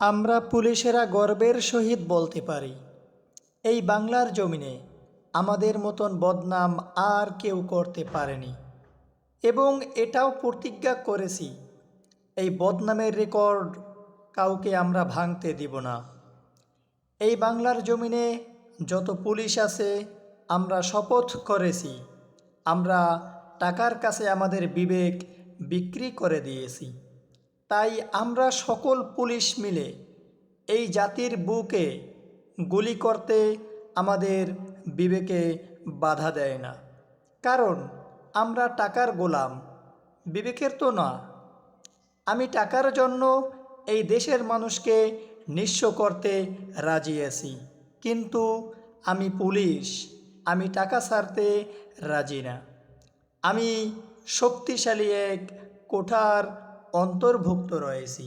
আমরা পুলিশেরা গর্বের সহিত বলতে পারি, এই বাংলার জমিনে আমাদের মতন বদনাম আর কেউ করতে পারেনি। এবং এটাও প্রতিজ্ঞা করেছি, এই বদনামের রেকর্ড কাউকে আমরা ভাঙতে দিব না। এই বাংলার জমিনে যত পুলিশ আছে, আমরা শপথ করেছি, আমরা টাকার কাছে আমাদের বিবেক বিক্রি করে দিয়েছি। তাই আমরা সকল পুলিশ মিলে এই জাতির বুকে গুলি করতে আমাদের বিবেকে বাধা দেয় না। কারণ আমরা টাকার গোলাম, বিবেকের তো না। আমি টাকার জন্য এই দেশের মানুষকে নিঃস্ব করতে রাজি আছি, কিন্তু আমি পুলিশ, আমি টাকা ছাড়তে রাজি না। আমি শক্তিশালী এক কোঠার অন্তর্ভুক্ত রয়েছি।